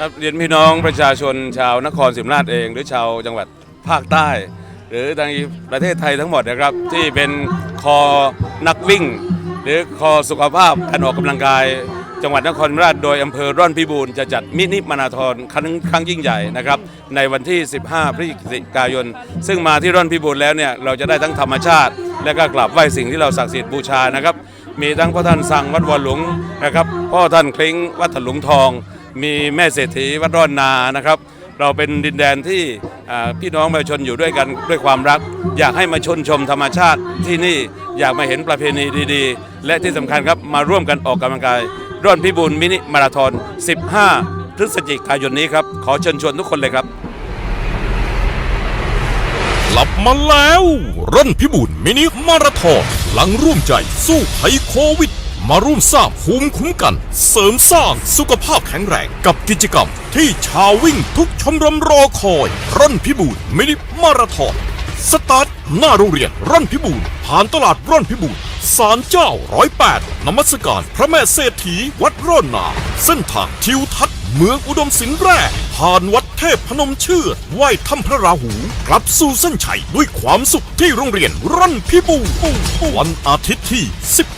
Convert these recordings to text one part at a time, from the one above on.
ครับเรียนพี่น้องประชาชนชาวนครศรีธรรมราชเอง หรือชาวจังหวัดภาคใต้ หรือในประเทศไทยทั้งหมดนะครับ ที่เป็นคอนักวิ่ง หรือคอสุขภาพการออกกำลังกาย จังหวัดนครศรีธรรมราชโดยอำเภอร่อนพิบูลจะจัดมินิมาราธอนครั้งครั้งยิ่งใหญ่นะครับในวันที่ 15 พฤศจิกายน ซึ่งมาที่ร่อนพิบูลแล้วเนี่ยเราจะได้ทั้งธรรมชาติ และก็กราบไหว้สิ่งที่เราศักดิ์สิทธิ์บูชานะครับมีทั้งพ่อท่านสั่งวัดวอหลวงนะครับพ่อท่านคลิ้งวัดถลุงทอง มีแม่เศรษฐีวัดร่อนนานะครับ เราเป็นดินแดนที่พี่น้องประชาชนอยู่ด้วยกันด้วยความรัก อยากให้มาชนชมธรรมชาติที่นี่อยากมาเห็นประเพณีดีๆ และที่สำคัญครับมาร่วมกันออกกำลังกายร่อนพิบูลมินิมาราธอน 15 พฤศจิกายนนี้ครับ ขอเชิญชวนทุกคนเลยครับกลับมาแล้ว ร่อนพิบูลมินิมาราธอนหลังร่วมใจสู้ภัยโควิด มาร่วมสร้างภูมิคุ้มกัน เสริมสร้างสุขภาพแข็งแรงกับกิจกรรม ที่ชาววิ่งทุกชมรมรอคอย ร่อนพิบูลมินิมาราธอนสตาร์ทหน้าโรงเรียนร่อนพิบูลผ่านตลาดร่อนพิบูลศาลเจ้าร้อยแปดนมัสการพระแม่เศรษฐีวัดร่อนนา เส้นทางทิวทัศน์เมืองอุดมสินแร่ผ่านวัด เทพพนมเชือดไหว้ถ้ำพระราหู กลับสู่เส้นชัยด้วยความสุขที่โรงเรียนร่อนพิบูลวันอาทิตย์ที่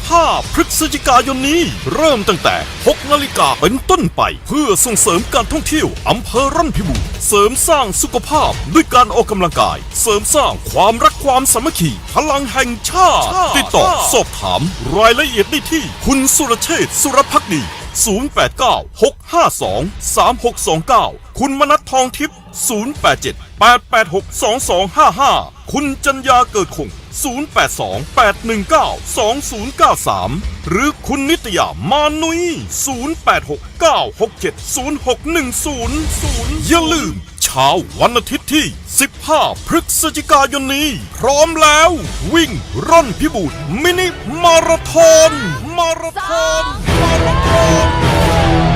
15 พฤศจิกายนนี้ เริ่มตั้งแต่ 6 นาฬิกาเป็นต้นไป เพื่อส่งเสริมการท่องเที่ยวอำเภอร่อนพิบูลเสริมสร้างสุขภาพด้วยการออกกำลังกาย เสริมสร้างความรักความสามัคคีพลังแห่งชาติ ติดต่อสอบถามรายละเอียดได้ที่ คุณสุรเชษฐ์สุรพักดี 089-652-3629 คุณมนัททองทิพย์ 087-886-2255 คุณจัญญาเกิดคง 082-819-2093 หรือคุณนิตยามานุย 086-967-0610 อย่าลืมเช้าวันอาทิตย์ที่ 15 พฤศจิกายนนี้ พร้อมแล้ว วิ่งร่อนพิบูลมินิมาราธอน มาราธอน มาราธอน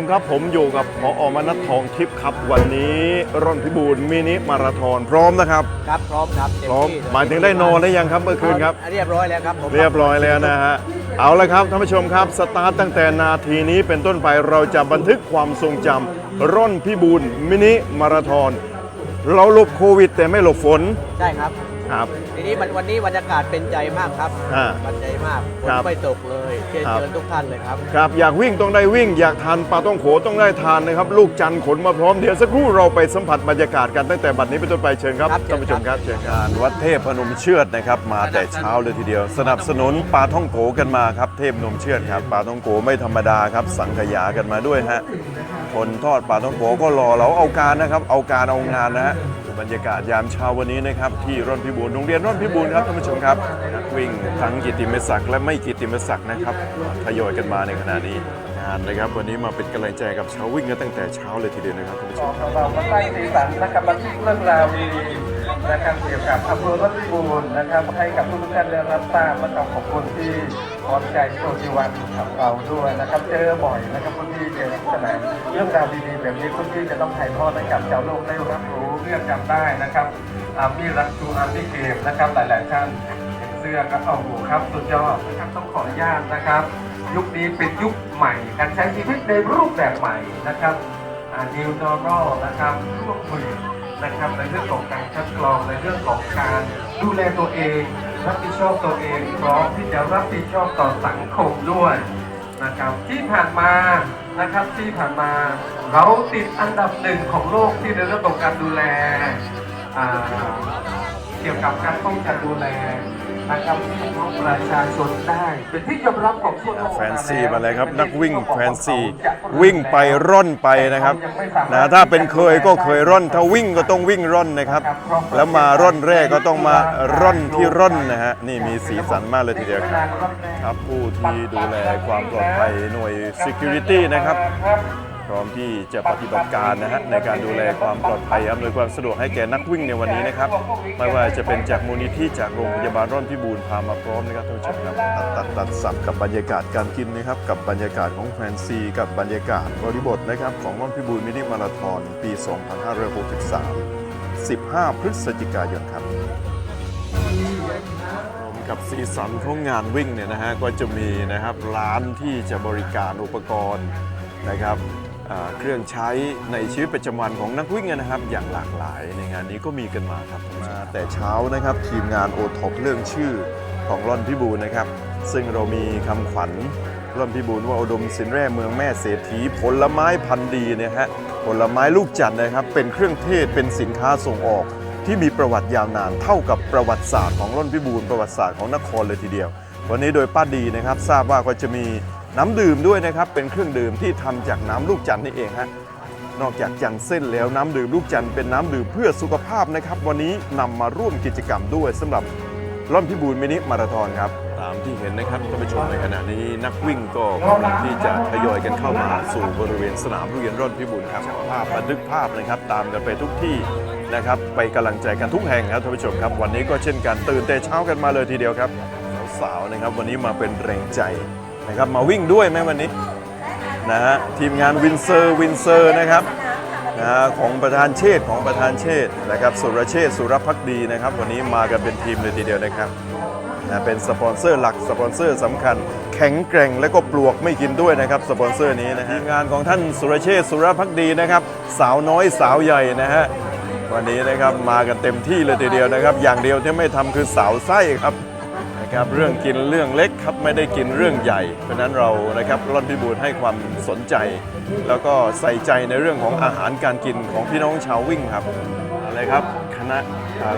มครับผมอยู่กับพออมนัททองทิพย์ครับ วันนี้ร่อนพิบูลมินิมาราธอนพร้อมนะครับ ครับพร้อมครับเต็พร้อมที่เลหมายถึงได้นอนได้ยังครับเมื่อคืนครับ เรียบร้อยแล้วครับผมเรียบร้อยแล้วนะฮะเอาละครับท่านผู้ชมครับสตาร์ตตั้งแต่นาทีนี้เป็นต้นไปเราจะบันทึกความทรงจำร่อนพิบูลมินิมาราธอนเราหลบโควิด แต่ไม่หลบฝน ใช่ครับ ครับ ทีนี้มันวันนี้บรรยากาศเป็นใจมากครับอ่าเป็นใจมากฝคนรับไม่ตกเลยเชิญครับ เชิญทุกท่านเลยครับ ครับอยากวิ่งต้องได้วิ่ง อยากทานปลาต้องโขต้องได้ทานนะครับ ลูกจันทร์ขนมาพร้อมเดี๋ยวสักครู่เราไปสัมผัสบรรยากาศกันตั้งแต่บัดนี้เป็นต้นไปเชิญครับครับท่านผู้ชมครับเชิญครับวัดเทพพนมเชือดนะครับมาแต่เช้าเลยทีเดียว สนับสนุนปลาท่องโขกันมาครับเทพนมเชือดครับปลาท่องโขไม่ธรรมดาครับ สังขยากันมาด้วยฮะคนทอดปลาท่องโขก็รอเราเอาการนะครับ เอาการเอางานนะฮะ บรรยากาศยามเช้าวันนี้นะครับที่ร่อนพิบูลโรงเรียนร่อนพิบูลครับท่านผู้ชมครับนักวิ่งทั้งกิติมศักดิ์และไม่กิติมศักดิ์นะครับทยอยกันมาในขณะนี้งานนะครับวันนี้มาเป็นกำลังใจกับชาววิ่งกันตั้งแต่เช้าเลยทีเดียวนะครับท่านผู้ชมของเราก็สร้สีสันนะครับบันทึกเรื่องราวดีๆนะครับเกี่ยวกับอำเภอรัตนบูรณ์นะครับให้กับทุกท่านได้รับทราบและขอบคุณที่ พ่อมใจโชติวันของเราด้วยนะครับ เจอบ่อยนะครับคุณพี่เจอลักษณะเรื่องราวดีๆแบบนี้คุณพี่จะต้องถ่ายทอดให้กับชาวโลกได้รับรู้เรื่องจำได้นะครับอาร์มี่รักจูอาร์มี่เกมนะครับหลายๆท่านเห็นเสื้อก็เอาหูครับสุดยอดนะครับต้องขออนุญาตนะครับ ยุคนี้เป็นยุคใหม่การใช้ชีวิตในรูปแบบใหม่นะครับอ่า new normal นะครับร่วมมือนะครับในเรื่องของการคัดกรองในเรื่องของการดูแลตัวเอง รับผิดชอบตัวเองพร้อมที่จะรับผิดชอบต่อสังคมด้วยนะครับที่ผ่านมานะครับที่ผ่านมา เราติดอันดับหนึ่งของโลกที่ในเรื่องของการดูแลเกี่ยวกับการป้องกันดูแล นะครับพี่น้องประชาชนได้ เป็นที่ยอมรับของทั่วโลกแฟนซีมาเลยครับนักวิ่งแฟนซีวิ่งไปร่อนไปนะครับนะถ้าเป็นเคยก็เคยร่อน ถ้าวิ่งก็ต้องวิ่งร่อนนะครับ แล้วมาร่อนแรกก็ต้องมาร่อนที่ร่อนนะฮะนี่มีสีสันมากเลยทีเดียวครับครับผู้ที่ดูแลความปลอดภัยหน่วย Security นะครับ พร้อมที่จะปฏิบัติการนะฮะในการดูแลความปลอดภัยอำนวยความสะดวกให้แก่นักวิ่งในวันนี้นะครับ ไม่ว่าจะเป็นจากมูลนิธิจากโรงพยาบาลร่อนพิบูลพามาพร้อมนะครับท่านผู้ชมครับตัดตัดตัดสับกับบรรยากาศการกินนะครับกับบรรยากาศของแฟนซี กับบรรยากาศบริบทนะครับของร่อนพิบูลมินิมาราธอนปี 2563 15 พฤศจิกายนครับกับสีสันของงานวิ่งเนี่ยนะฮะก็จะมีนะครับร้านที่จะบริการอุปกรณ์นะครับ เครื่องใช้ในชีวิตประจำวันของนักวิ่งนะครับ อย่างหลากหลายในงานนี้ก็มีกันมาครับมาแต่เช้านะครับทีมงานโอท็อปเรื่องชื่อของร่อนพิบูลนะครับ ซึ่งเรามีคำขวัญร่อนพิบูลว่าอุดมสินแร่เมืองแม่เศรษฐีผลไม้พันธุ์ดีเนะฮะผลไม้ลูกจันทร์นะครับ เป็นเครื่องเทศเป็นสินค้าส่งออก ที่มีประวัติยาวนานเท่ากับประวัติศาสตร์ของร่อนพิบูลประวัติศาสตร์ของนครเลยทีเดียว วันนี้โดยป้าดีนะครับ ทราบว่าก็จะมี น้ำดื่มด้วยนะครับเป็นเครื่องดื่มที่ทำจากน้ำลูกจันทร์นี่เองฮะนอกจากจันเส้นแล้วน้ำดื่มลูกจันทร์เป็นน้ำดื่มเพื่อสุขภาพนะครับ วันนี้นำมาร่วมกิจกรรมด้วยสำหรับร่อนพิบูลมินิมาราธอนครับตามที่เห็นนะครับท่านผู้ชมในขณะนี้นักวิ่งก็กำลังที่จะทยอยกันเข้ามาสู่บริเวณสนามโรงเรียนร่อนพิบูลครับภาพบันทึกภาพนะครับตามกันไปทุกที่นะครับไปกำลังใจกันทุกแห่งครับท่านผู้ชมครับ วันนี้ก็เช่นกันตื่นแต่เช้ากันมาเลยทีเดียวครับสาวๆนะครับวันนี้มาเป็นแรงใจ นะครับมาวิ่งด้วยไหมวันนี้นะฮะทีมงานวินเซอร์วินเซอร์นะครับนะฮะของประธานเชษของประธานเชษนะครับสุรเชษสุรพักดีนะครับ วันนี้มากันเป็นทีมเลยทีเดียวนะครับนะเป็นสปอนเซอร์หลักสปอนเซอร์สำคัญ แข็งแกร่งและก็ปลวกไม่กินด้วยนะครับสปอนเซอร์นี้นะฮะทีมงานของท่านสุรเชษสุรพักดีนะครับ สาวน้อยสาวใหญ่นะฮะวันนี้นะครับมากันเต็มที่เลยทีเดียวนะครับ อย่างเดียวที่ไม่ทำคือสาวไส้ครับ นะครับเรื่องกินเรื่องเล็กครับไม่ได้กินเรื่องใหญ่ เพราะนั้นเรานะครับร่อนพิบูลให้ความสนใจ แล้วก็ใส่ใจในเรื่องของอาหารการกินของพี่น้องชาววิ่งครับอะไรครับคณะ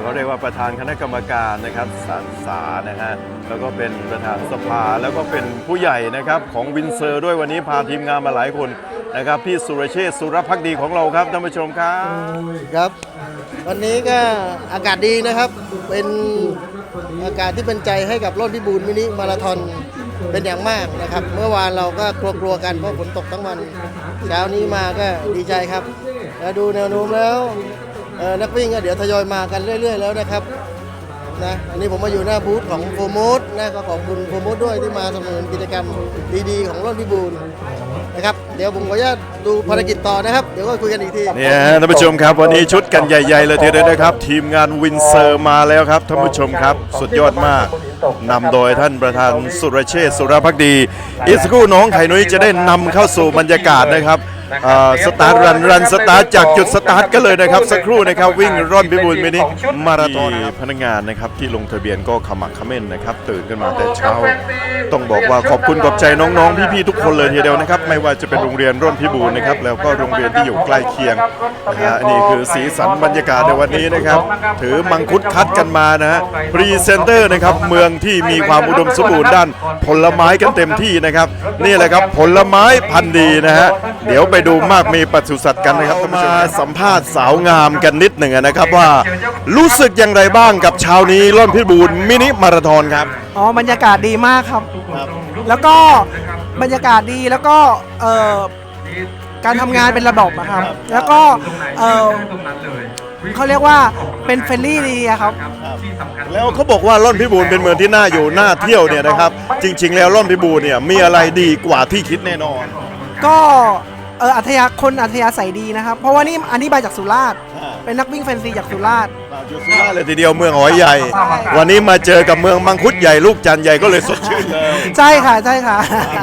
เขาเรียกว่าประธานคณะกรรมการนะครับสารสานะฮะแล้วก็เป็นประธานสภาแล้วก็เป็นผู้ใหญ่นะครับของวินเซอร์ ด้วยวันนี้พาทีมงานมาหลายคนนะครับพี่สุรเชษสุรพักดีของเราครับท่านผู้ชมครับครับ วันนี้ก็อากาศดีนะครับเป็น อากาศที่เป็นใจให้กับรถพิบูลมินิมาราธอนเป็นอย่างมากนะครับ เมื่อวานเราก็กลัวๆกันเพราะฝนตกทั้งวันเช้านี้มาก็ดีใจครับแล้วดูแนวโน้มแล้วนักวิ่งก็เดี๋ยวทยอยมากันเรื่อย ๆ แล้วนะครับนะอันนี้ผมมาอยู่หน้าบูธของโฟมูดนะก็ขอบคุณโฟมูดด้วยที่มาสนับสนุนกิจกรรมดีๆ ของรถพิบูล นะครับ เดี๋ยวผมขออนุญาตดูภารกิจต่อนะครับ เดี๋ยวก็คุยกันอีกที เนี่ยท่านผู้ชมครับ วันนี้ชุดกันใหญ่ ๆ เลยทีเดียวนะครับ ทีมงานวินเซอร์มาแล้วครับท่านผู้ชมครับ สุดยอดมากนำโดยท่านประธานสุรเชษฐ์สุรพักดีอีกสกครู่น้องไข่นุ้ยจะได้นำเข้าสู่บรรยากาศนะครับ อ่อสตาร์ทรันรันสตาร์ทจากจุดสตาร์ทกันเลยนะครับสักครู่นะครับวิ่งร่อนพิบูลมินิมาราธอนพนักงานนะครับที่ลงทะเบียนก็ขมักเขม้นนะครับตื่นกันมาแต่เช้า ต้องบอกว่าขอบคุณขอบใจน้องๆพี่ๆทุกคนเลยทีเดียวนะครับไม่ว่าจะเป็นโรงเรียนร่นพิบูลนะครับแล้วก็โรงเรียนที่อยู่ใกล้เคียงนะฮะนี่คือสีสันบรรยากาศในวันนี้นะครับถือมังคุดคัดกันมานะฮะพรีเซนเตอร์นะครับเมืองที่มีความอุดมสมบูรณ์ด้านผลไม้กันเต็มที่นะครับนี่แหละครับผลไม้พันธุ์ดีนะฮะเดี๋ยวไปดูมากมีปศุสัตว์กันนะครับมาสัมภาษณ์สาวงามกันนิดหนึ่งนะครับว่ารู้สึกอย่างไรบ้างกับเช้านี้ร่อนพิบูลมินิมาราธอนครับอ๋อบรรยากาศดีมากครับ แล้วก็บรรยากาศดีแล้วก็เอ่อการทำงานเป็นระบบอะครับ แล้วก็เอ่อเขาเรียกว่าเป็นเฟรนลี่ดีอะครับ แล้วเขาบอกว่าร่อนพิบูลเป็นเมืองที่น่าอยู่น่าเที่ยวเนี่ยนะครับ จริง ๆ แล้วร่อนพิบูลเนี่ยมีอะไรดีกว่าที่คิดแน่นอน ก็ เอออัธยาคนอัธยาศัยดีนะครับ เพราะว่านี่อันนี้มาจากสุราษฎร์อ่าเป็นนักวิ่งแฟนซีจากสุราษฎร์อยู่สุราษฎร์เลยทีเดียวเมืองหอยใหญ่วันนี้มาเจอกับเมืองมังคุดใหญ่ลูกจันทร์ใหญ่ก็เลยสดชื่นเลย ใช่ค่ะใช่ค่ะ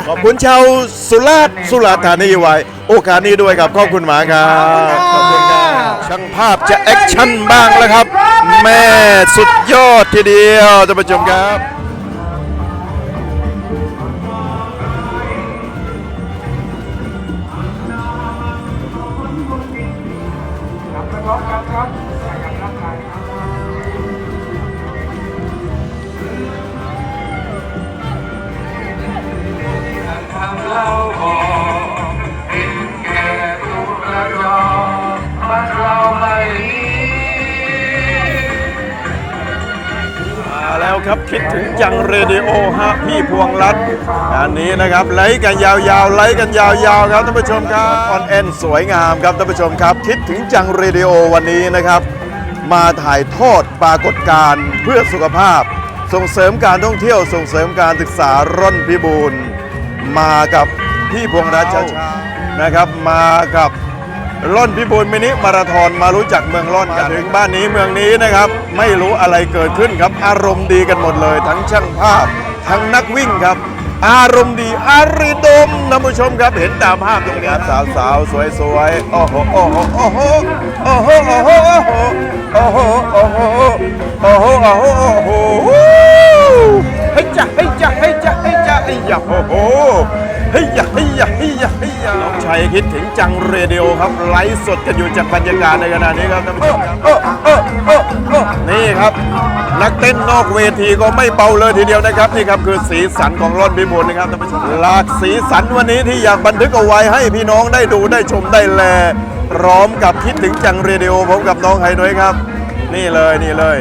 ขอบคุณชาวสุราษฎร์สุราษฎร์ธานีไว้ โอกาสนี้ด้วยครับ ขอบคุณหมาครับขอบคุณค่ะช่างภาพจะแอคชั่นบ้างแล้วครับ แม่สุดยอดทีเดียวท่านผู้ชมครับ ครับคิดถึงจังเรดิโอฮะพี่พวงรัตน์งานนี้นะครับไลฟ์กันยาวๆไลฟ์กันยาวๆครับท่านผู้ชมครับออนแอนสวยงามครับท่านผู้ชมครับ คิดถึงจังเรดิโอวันนี้นะครับ มาถ่ายทอดปรากฏการณ์เพื่อสุขภาพ ส่งเสริมการท่องเที่ยวส่งเสริมการศึกษาร่อนพิบูลมากับพี่พวงรัตน์ช้าๆนะครับ มากับ ร่อนพิบูลมินิมาราธอนมารู้จักเมืองร่อนกันถึงบ้านนี้เมืองนี้นะครับ ไม่รู้อะไรเกิดขึ้นครับ อารมณ์ดีกันหมดเลย ทั้งช่างภาพ ทั้งนักวิ่งครับ อารมณ์ดีอาริดมท่านผู้ชมครับเห็นตามภาพตรงนี้สาวสาวๆสวยๆโอ้โหโอ้โหโอ้โหโอ้โหโอ้โหโอ้โหโอ้โหโอ้โหโอ้โหโอ้โหโอ้โหให้จ้ะให้จ้ะให้จ้ะให้จ้ะให้จ้ะโอ้โห เฮ้ยยะเฮ้ยยะเฮ้ยยะเฮ้ยยะน้องชัยคิดถึงจังเรดิโอครับไลฟ์สดกันอยู่จากบรรยากาศในขณะนี้ครับท่านผู้ชมครับโอ้โอ้โอ้โอ้นี่ครับ นักเต้นนอกเวทีก็ไม่เบาเลยทีเดียวนะครับนี่ครับคือสีสันของร่อนพิบูลนะครับท่านผู้ชมหลากสีสันวันนี้ที่อยากบันทึกเอาไว้ให้พี่น้องได้ดูได้ชมได้แลพร้อมกับคิดถึงจังเรดิโอผมกับน้องไฮน้อยครับ นี่เลยนี่เลย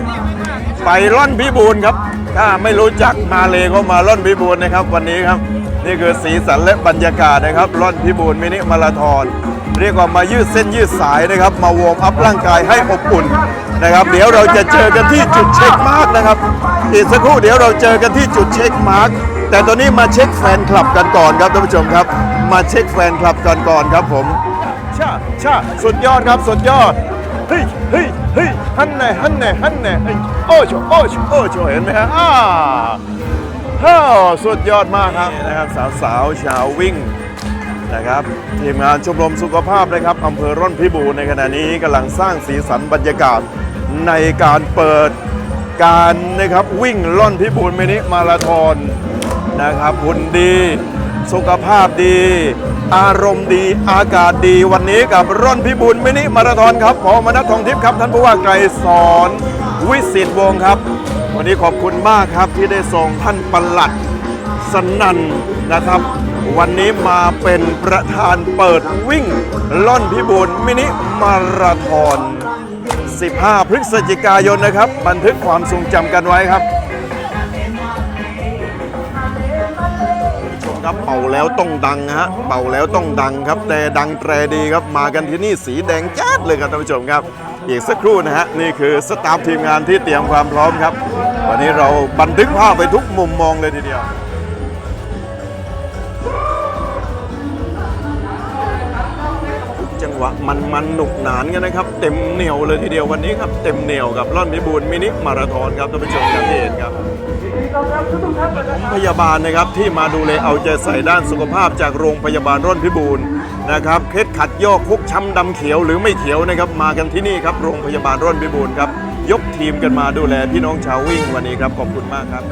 ไปร่อนพิบูลครับ ถ้าไม่รู้จักมาเลยก็มาร่อนพิบูลนะครับวันนี้ครับ นี่คือสีสันและบรรยากาศนะครับร่อนพิบูลมินิมาราธอนเรียกว่ามายืดเส้นยืดสายนะครับ มาวอร์มอัพร่างกายให้อบอุ่นนะครับ เดี๋ยวเราจะเจอกันที่จุดเช็คมาร์กนะครับ อีกสักครู่เดี๋ยวเราเจอกันที่จุดเช็คมาร์กแต่ตอนนี้มาเช็คแฟนคลับกันก่อนครับท่านผู้ชมครับ มาเช็คแฟนคลับกันก่อนครับผมชาชาสุดยอดครับสุดยอดเฮ้ยเฮ้ยเฮ้ยฮันแน่ฮันแน่ฮันแน่เฮ้ยโอ้โชโอ้โชโอ้โชเห็นไหมฮะอ่า ฮ่าสุดยอดมากครับนะครับสาวสาวๆชาววิ่งนะครับทีมงานชมรมสุขภาพนะครับอำเภอร่อนพิบูรในขณะนี้กำลังสร้างสีสันบรรยากาศในการเปิดการนะครับวิ่งร่อนพิบูรมินิมาราธอนนะครับหุ่นดี สุขภาพดี อารมณ์ดีอากาศดีวันนี้กับร่อนพิบูลมินิมาราธอนครับขอมนัททองทิพย์ครับท่านผู้ว่าไกรสอนวิสิตวงศ์ครับ วันนี้ขอบคุณมากครับที่ได้ส่งท่านปลัดสนันนะครับ วันนี้มาเป็นประธานเปิดวิ่ง ล่อนพิบูลมินิมาราธอน 15 พฤศจิกายนนะครับ บันทึกความทรงจำกันไว้ครับชมครับเป่าแล้วต้องดังฮะเป่าแล้วต้องดังครับ แต่ดังแตรดีครับมากันที่นี่สีแดงจ้าดเลยครับท่านผู้ชมครับ อีกสักครู่นะฮะนี่คือสตาฟทีมงานที่เตรียมความพร้อมครับ วันนี้เราบันทึกภาพไปทุกมุมมองเลยทีเดียว จังหวะมันมันหนุกหนานกันนะครับ เต็มเหนียวเลยทีเดียววันนี้ครับ เต็มเหนียวกับร่อนพิบูลมินิมาราธอนครับท่านผู้ชมครับที่เห็นครับผมพยาบาลนะครับที่มาดูแลเอาใจใส่ด้านสุขภาพจากโรงพยาบาลร่อนพิบูลนะครับเคล็ดขัดยอกคุกช้ำดำเขียวหรือไม่เขียวนะครับมากันที่นี่ครับโรงพยาบาลร่อนพิบูลครับ ยกทีมกันมาดูแลพี่น้องชาววิ่งวันนี้ครับขอบคุณมากครับ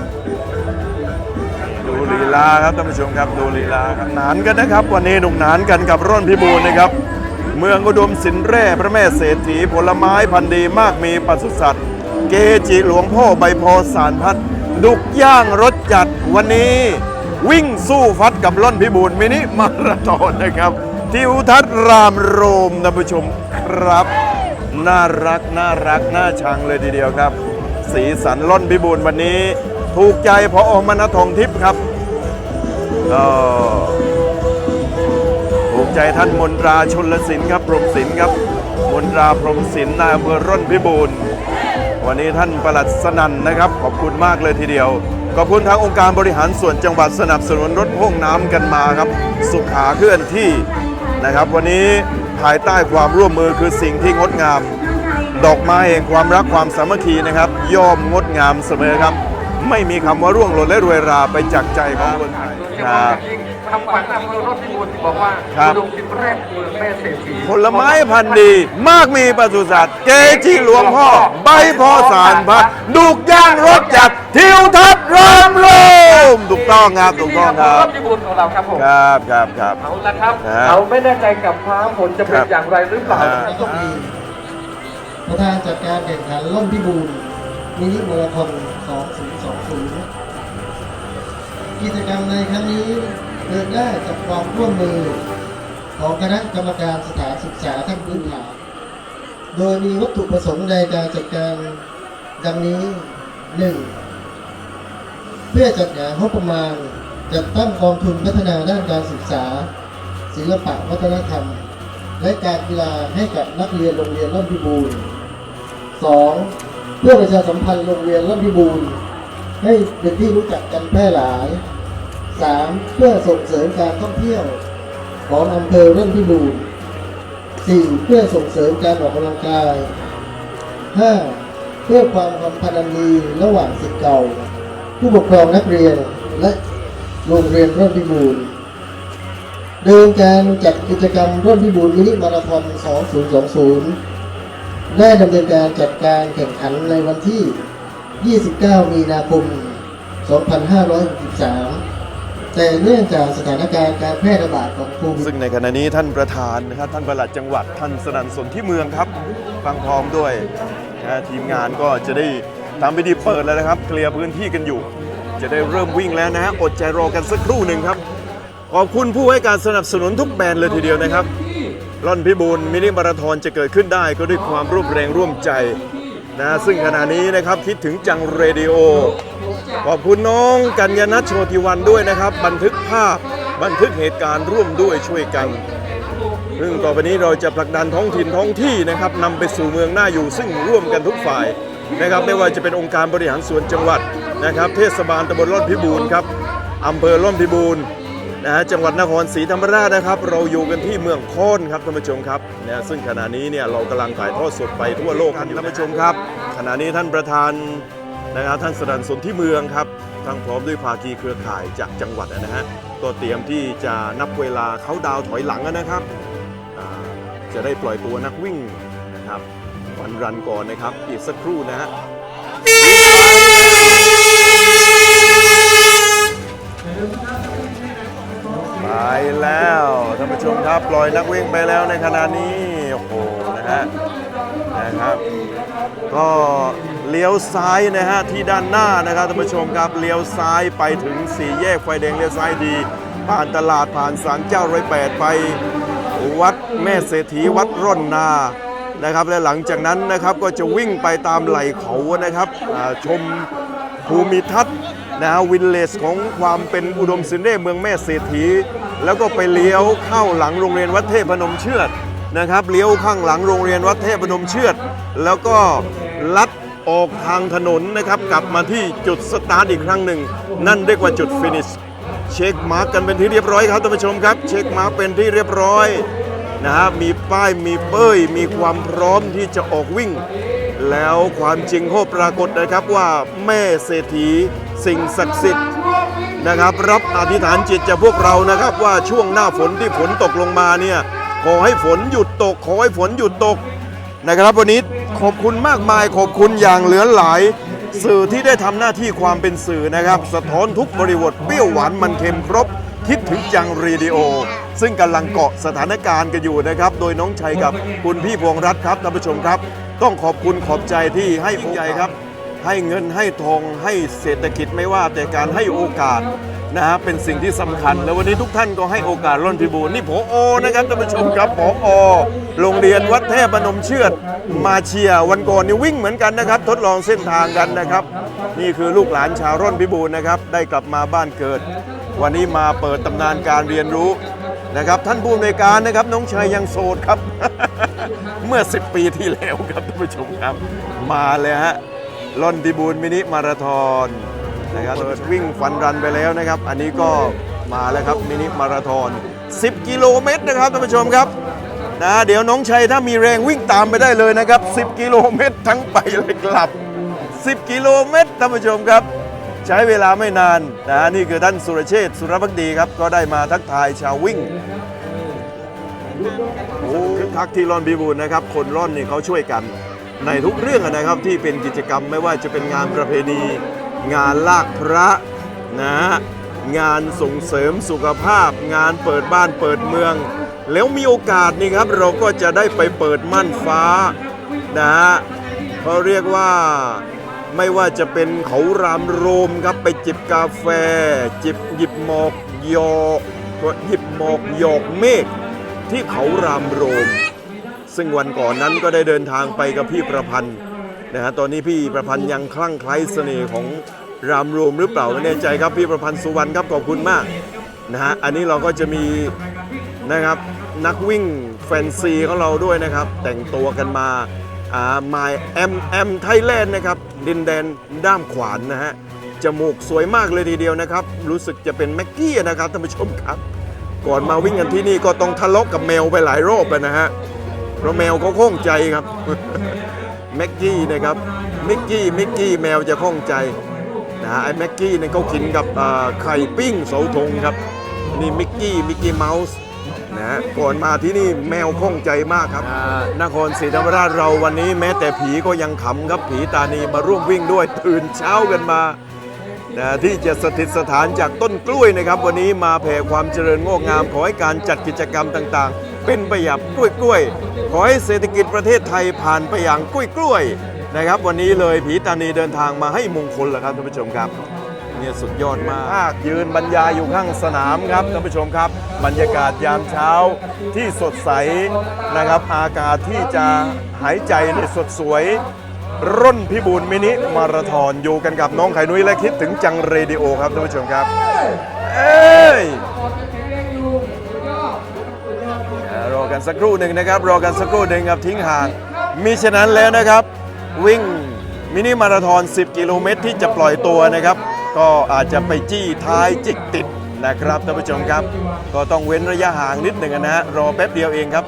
ดูลีลาครับท่านผู้ชมครับดูลีลาครับหนานกันนะครับ วันนี้หนุ่มหนานกันกับร่อนพิบูลนะครับ เมืองอุดมสินแร่พระแม่เศรษฐีผลไม้พันธุ์ดีมากมีปศุสัตว์ เกจิหลวงพ่อใบโพสารพัดดุกย่างรสจัดวันนี้วิ่งสู้ฟัดกับร่อนพิบูลมินิมาราธอนนะครับ ทิวทัศน์รามโรมท่านผู้ชมครับ น่ารักน่ารักน่าชังเลยทีเดียวครับ สีสันล่อนพิบูลวันนี้ ถูกใจพออมนทองทิพย์ครับก็ถูกใจท่านมนตราชนลสินครับพรหมสินครับ มนตราพรหมสินนายอำเภอร่อนพิบูลวันนี้ท่านประหลัดสนันนะครับ ขอบคุณมากเลยทีเดียวขอบคุณทางองค์การบริหารส่วนจังหวัดสนับสนุนรถพ่วงน้ำกันมาครับ สุขาเคลื่อนที่นะครับ วันนี้ ภายใต้ความร่วมมือคือสิ่งที่งดงาม ดอกไม้แห่งความรักความสามัคคีนะครับ ย่อมงดงามเสมอครับ ไม่มีคำว่าร่วงหล่นและรวยราไปจากใจของคนไทยครับคำขวัญอำเภอรถพิบูลที่บอกว่าครับอุดมสินแรกเมืองแม่เศรษฐีผลไม้พันธุ์ดี มากมีปศุสัตว์ เกจิหลวงพ่อ ใบพอสารพัดดุกย่างรสจัด ทิวทัศน์รามโลมถูก ต้องครับถูกต้องครัรบถพิบูลของเราครับผม ครับครับครับ เอาละครับ ครับเราไม่แน่ใจกับฟ้าฝนจะเป็คนรับ อย่างไรหรือเปล่าอ่าต้องมีประธานจัดการแข่งขันล่นพิบูลมินิมาราธอน2020 กิจกรรมในครั้งนี้เกิดได้จากความร่วมมือ ของคณะกรรมการสถานศึกษาขั้นพื้นฐาน โดยมีวัตถุประสงค์ในการจัดการดังนี้ 1. เพื่อจัดหางบประมาณ จัดตั้งกองทุนพัฒนาด้านการศึกษา ศิลปะวัฒนธรรม และการกีฬาให้กับนักเรียนโรงเรียนร่อนพิบูรณ์ 2. เพื่อประชาสัมพันธ์โรงเรียนร่อนพิบูรณ์ให้เป็นที่รู้จักกันแพร่หลาย 3. เพื่อส่งเสริมการท่องเที่ยวของอำเภอร่อนพิบูรณ์ 4. เพื่อส่งเสริมการออกกำลังกาย 5. เพื่อความสัมพันธ์ดีระหว่างศิษย์เก่า ผู้ปกครองนักเรียนและโรงเรียนร่อนพิบูรณ์เดิมการจัดกิจกรรมร่วมพิบูลมินิมาราธอน 2020 ได้ดำเนินการจัดการแข่งขันในวันที่ 29 มีนาคม 2563 แต่เนื่องจากสถานการณ์การแพร่ระบาดของโควิดซึ่งในขณะนี้ท่านประธานนะครับท่านประหลัดจังหวัดท่านสนันสนที่เมืองครับฟังพร้อมด้วยนะทีมงานก็จะได้ ทำพิธีเปิดแล้วนะครับ เคลียร์พื้นที่กันอยู่ จะได้เริ่มวิ่งแล้วนะฮะอดใจรอกันสักครู่หนึ่งครับ ขอบคุณผู้ให้การสนับสนุนทุกแบรนด์เลยทีเดียวนะครับร่อนพิบูลมินิมาราธอนจะเกิดขึ้นได้ก็ด้วยความร่วมแรงร่วมใจนะซึ่งขณะนี้นะครับคิดถึงจังเรดิโอ ขอบคุณน้องกัญญนัทโชติวันด้วยนะครับ บันทึกภาพบันทึกเหตุการณ์ร่วมด้วยช่วยกันซึ่งต่อไปนี้เราจะผลักดันท้องถิ่นท้องที่นะครับนำไปสู่เมืองหน้าอยู่ซึ่งร่วมกันทุกฝ่าย นะครับไม่ว่าจะเป็นองค์การบริหารส่วนจังหวัดนะครับ เทศบาลตำบลร่อนพิบูรณ์ครับอำเภอร่อนพิบูรณ์นะฮะจังหวัดนครศรีธรรมราชนะครับ เราอยู่กันที่เมืองโค้นครับท่านผู้ชมครับนะซึ่งขณะนี้เนี่ยเรากำลังถ่ายทอดสดไปทั่วโลกครับท่านผู้ชมครับ ขณะนี้ท่านประธานนะครับท่านสนันสนที่เมืองครับทั้งพร้อมด้วยภาคีเครือข่ายจากจังหวัดนะฮะก็เตรียมที่จะนับเวลาเขาดาวถอยหลังนะครับ จะได้ปล่อยตัวนักวิ่งนะครับันรันก่อนนะครับ อีกสักครู่นะฮะไปแล้วท่านผู้ชมครับปล่อยนักวิ่งไปแล้วในขณะนี้โอ้โหนะฮะนะครับก็เลี้ยวซ้ายนะฮะที่ด้านหน้านะครับท่านผู้ชมครับเลี้ยวซ้ายไปถึงสี่แยกไฟแดงเลี้ยวซ้ายดี ผ่านตลาดผ่านศาลเจ้าร้อยแปดไปวัดแม่เศรษฐีวัดร่อนนา นะครับและหลังจากนั้นนะครับก็จะวิ่งไปตามไหล่เขานะครับชมภูมิทัศน์นะฮะวินเลสของความเป็นอุดมสินเร่เมืองแม่เศรษฐี แล้วก็ไปเลี้ยวเข้าหลังโรงเรียนวัดเทพพนมเชือดนะครับเลี้ยวข้างหลังโรงเรียนวัดเทพพนมเชือด แล้วก็ลัดออกทางถนนนะครับกลับมาที่จุดสตาร์ทอีกครั้งหนึ่ง นั่นเรียกว่าจุดฟินิชเช็คมาร์กกันเป็นที่เรียบร้อยครับท่านผู้ชมครับ เช็คมาร์กเป็นที่เรียบร้อย นะฮะมีป้ายมีเป้ย มีความพร้อมที่จะออกวิ่ง แล้วความจริงก็ปรากฏนะครับว่าแม่เศรษฐีสิ่งศักดิ์สิทธิ์นะครับ รับอธิษฐานจิตจากพวกเรานะครับว่าช่วงหน้าฝนที่ฝนตกลงมาเนี่ยขอให้ฝนหยุดตก ขอให้ฝนหยุดตกนะครับ วันนี้ขอบคุณมากมายขอบคุณอย่างเหลือหลาย สื่อที่ได้ทำหน้าที่ความเป็นสื่อนะครับ สะท้อนทุกบริบทเปรี้ยวหวานมันเค็มครบ คิดถึงจังเรดิโอ ซึ่งกำลังเกาะสถานการณ์กันอยู่นะครับ โดยน้องชัยกับคุณพี่พวงรัตน์ครับท่านผู้ชมครับ ต้องขอบคุณขอบใจที่ให้โอกาสครับ ให้เงินให้ทองให้เศรษฐกิจไม่ว่าแต่การให้โอกาสนะฮะเป็นสิ่งที่สำคัญ แล้ววันนี้ทุกท่านก็ให้โอกาสร่อนพิบูลนี่ผอนะครับท่านผู้ชมครับผอโรงเรียนวัดเทพพนมเชือดมาเชียร์วันก่อนนี่วิ่งเหมือนกันนะครับ ทดลองเส้นทางกันนะครับ นี่คือลูกหลานชาวร่อนพิบูลนะครับ ได้กลับมาบ้านเกิด วันนี้มาเปิดตำนานการเรียนรู้ นะครับท่านผู้อำนวยการนะครับน้องชายยังโสดครับ เมื่อ 10 ปีที่แล้วครับท่านผู้ชมครับ มาเลยฮะลอนดิบูลมินิมาราธอนนะครับวิ่งฟันรันไปแล้วนะครับ อันนี้ก็มาแล้วครับมินิมาราธอน10 กิโลเมตรนะครับท่านผู้ชมครับนะเดี๋ยวน้องชัยถ้ามีแรงวิ่งตามไปได้เลยนะครับ 10 กิโลเมตรทั้งไปและกลับ 10 กิโลเมตรท่านผู้ชมครับ ใช้เวลาไม่นานนะนี่คือท่านสุรเชษฐ์สุรพักดีครับ ก็ได้มาทักทายชาววิ่งโอ้คึกคักที่ร่อนบีบูลนะครับ คนร่อนนี่เขาช่วยกัน ในทุกเรื่องนะครับที่เป็นกิจกรรมไม่ว่าจะเป็นงานประเพณี งานลากพระนะฮะงานส่งเสริมสุขภาพ งานเปิดบ้านเปิดเมือง แล้วมีโอกาสนี่ครับเราก็จะได้ไปเปิดม่านฟ้านะฮะเขาเรียกว่า ไม่ว่าจะเป็นเขารามโรมครับไปจิบกาแฟ จิบหยิบหมอกยอกหยิบหมอกหยอกเมฆที่เขารามโรม ซึ่งวันก่อนนั้นก็ได้เดินทางไปกับพี่ประพันธ์นะฮะตอนนี้พี่ประพันธ์ยังคลั่งไคล้เสน่ห์ของรามโรมหรือเปล่าไม่แน่ใจครับพี่ประพันธ์สุวรรณครับขอบคุณมากนะฮะอันนี้เราก็จะมีนะครับนักวิ่งแฟนซีของเราด้วยนะครับ แต่งตัวกันมา อ่ามาแอมแอมไทยแลนด์นะครับ ดินแดนด้ามขวานนะฮะ จมูกสวยมากเลยทีเดียวนะครับ รู้สึกจะเป็นแม็กกี้นะครับท่านผู้ชมครับ ก่อนมาวิ่งกันที่นี่ก็ต้องทะเลาะกับแมวไปหลายรอบแล้วนะฮะ เพราะแมวเขาข้องใจครับแม็กกี้นะครับมิกกี้มิกกี้แมวจะข้องใจนะฮะไอ้แม็กกี้เนี่ยเขากินกับไข่ปิ้งเสาธงครับ นี่มิกกี้มิกกี้เมาส์ นะฮะก่อนมาที่นี่แมวข้องใจมากครับอ่านครศรีธรรมราชเราวันนี้แม้แต่ผีก็ยังขำครับผีตานีมาร่วมวิ่งด้วยตื่นเช้ากันมานะที่จะสถิตสถานจากต้นกล้วยนะครับ วันนี้มาแผ่ความเจริญงอกงาม ขอให้การจัดกิจกรรมต่างๆ เป็นไปอย่างกล้วยกล้วยๆขอให้เศรษฐกิจประเทศไทยผ่านไปอย่างกล้วยกล้วยๆนะครับ วันนี้เลยผีตานีเดินทางมาให้มงคลแล้วครับท่านผู้ชมครับ เนี่ยสุดยอดมาก ภาคยืนบรรยายอยู่ข้างสนามครับท่านผู้ชมครับ บรรยากาศยามเช้าที่สดใสนะครับ อากาศที่จะหายใจในสดสวย ร่นพิบูลมินิมาราธอนอยู่กันกับน้องไข่นุ้ยและคิดถึงจังเรดิโอครับท่านผู้ชมครับ เอ้ยอ่ารอกันสักครู่หนึ่งนะครับ รอกันสักครู่หนึ่งครับทิ้งห่างมีฉะนั้นแล้วนะครับ วิ่งมินิมาราธอน 10 กิโลเมตรที่จะปล่อยตัวนะครับ ก็อาจจะไปจี้ท้ายจิกติดนะครับท่านผู้ชมครับ ก็ต้องเว้นระยะห่างนิดหนึ่งนะฮะรอแป๊บเดียวเองครับ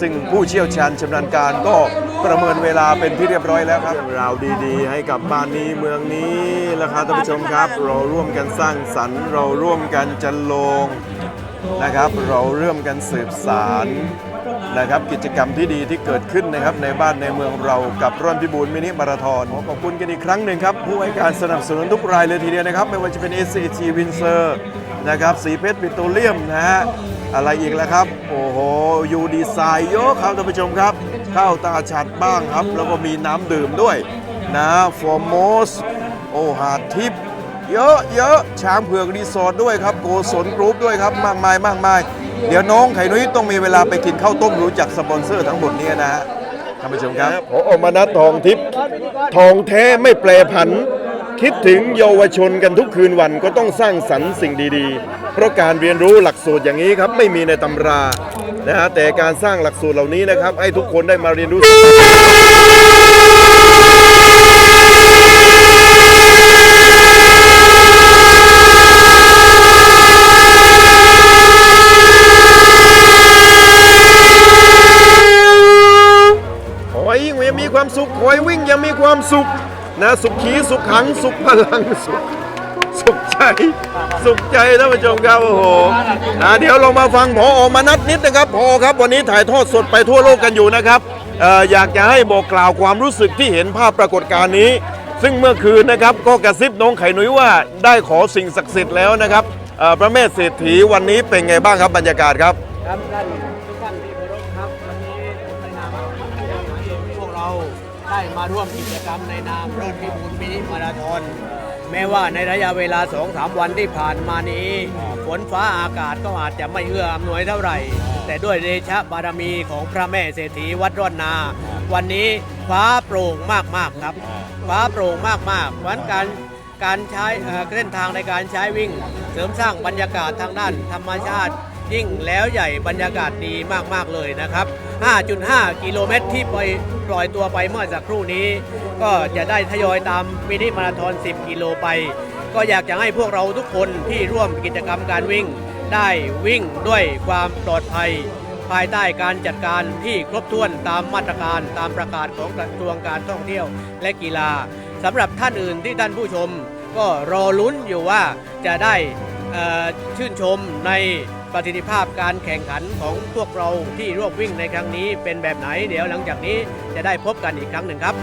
ซึ่งผู้เชี่ยวชาญชำนาญการก็ประเมินเวลาเป็นที่เรียบร้อยแล้วครับเรื่องราวดีๆ ให้กับบ้านนี้เมืองนี้แล้วครับท่านผู้ชมครับ เราร่วมกันสร้างสรรค์ เราร่วมกันจันลงนะครับ เราเริ่มกันสืบสาร นะครับกิจกรรมที่ดีที่เกิดขึ้นนะครับในบ้านในเมืองเรากับร่อนพิบูลมินิมาราธอนขอขอบคุณกันอีกครั้งหนึ่งครับ ผู้ให้การสนับสนุนทุกรายเลยทีเดียวนะครับ ไม่ว่าจะเป็น SCG Windsor นะครับสีเพชรปิโตรเลียมนะฮะอะไรอีกแล้วครับ โอ้โหยูดีไซน์เยอะครับท่านผู้ชมครับ ข้าวตาฉัดบ้างครับ แล้วก็มีน้ำดื่มด้วยนะฟอร์โมสโอหาทิพย์ เยอะเยอะช้างเผือกรีสอร์ทด้วยครับโกศลกรุ๊ปด้วยครับมากมายมากมาย เดี๋ยวน้องไข่นุ้ยต้องมีเวลาไปกินข้าวต้มรู้จักสปอนเซอร์ทั้งหมดนี้นะฮะท่านผู้ชมครับโอมานัททองทิพย์ทองแท้ไม่แปรผัน คิดถึงเยาวชนกันทุกคืนวันก็ต้องสร้างสรรค์สิ่งดีๆ เพราะการเรียนรู้หลักสูตรอย่างนี้ครับไม่มีในตำรานะฮะแต่การสร้างหลักสูตรเหล่านี้นะครับให้ทุกคนได้มาเรียนรู้ ขอให้วิ่งยังมี ความสุขขอให้วิ่งยังมีความสุขนะสุขขีสุขขังสุขพลังสุขสุขใจสุขใจท่านผู้ชมครับโอ้โหอ่เดี๋ยวเรามาฟังพออมานัดนิดนะครับพอครับ วันนี้ถ่ายทอดสดไปทั่วโลกกันอยู่นะครับอออยากจะให้บอกกล่าวความรู้สึกที่เห็นภาพปรากฏการณ์นี้ ซึ่งเมื่อคืนนะครับก็กระซิบน้องไข่นุ้ยว่าได้ขอสิ่งศักดิ์สิทธิ์แล้วนะครับพระแม่เศรษฐีวันนี้เป็นไงบ้างครับบรรยากาศครับครับท่าน ได้มาร่วมกิจกรรมในนามรถพิบูลมินิมาราธอนแม้ว่าในระยะเวลา 2-3 วันที่ผ่านมานี้ ฝนฟ้าอากาศก็อาจจะไม่เอื้ออำนวยเท่าไหร่ แต่ด้วยเดชะบารมีของพระแม่เศรษฐีวัดร่อนนา วันนี้ฟ้าโปร่งมากๆครับ ฟ้าโปร่งมากๆวันการการใช้เอ่อเส้นทางในการใช้วิ่ง เสริมสร้างบรรยากาศทางด้านธรรมชาติ ยิ่งแล้วใหญ่บรรยากาศดีมากๆเลยนะครับ 5.5 กิโลเมตรที่ปล่อยปล่อยตัวไปเมื่อสักครู่นี้ ก็จะได้ทยอยตามมินิมาราธอน 10 กิโลไป ก็อยากจะให้พวกเราทุกคนที่ร่วมกิจกรรมการวิ่ง ได้วิ่งด้วยความปลอดภัย ภายใต้การจัดการที่ครบถ้วนตามมาตรการตามประกาศของกระทรวงการท่องเที่ยวและกีฬาสำหรับท่านอื่นที่ท่านผู้ชม ก็รอลุ้นอยู่ว่าจะได้ชื่นชมใน ประสิทธิภาพการแข่งขันของพวกเราที่ร่วมวิ่งในครั้งนี้เป็นแบบไหน เดี๋ยวหลังจากนี้จะได้พบกันอีกครั้งหนึ่งครับ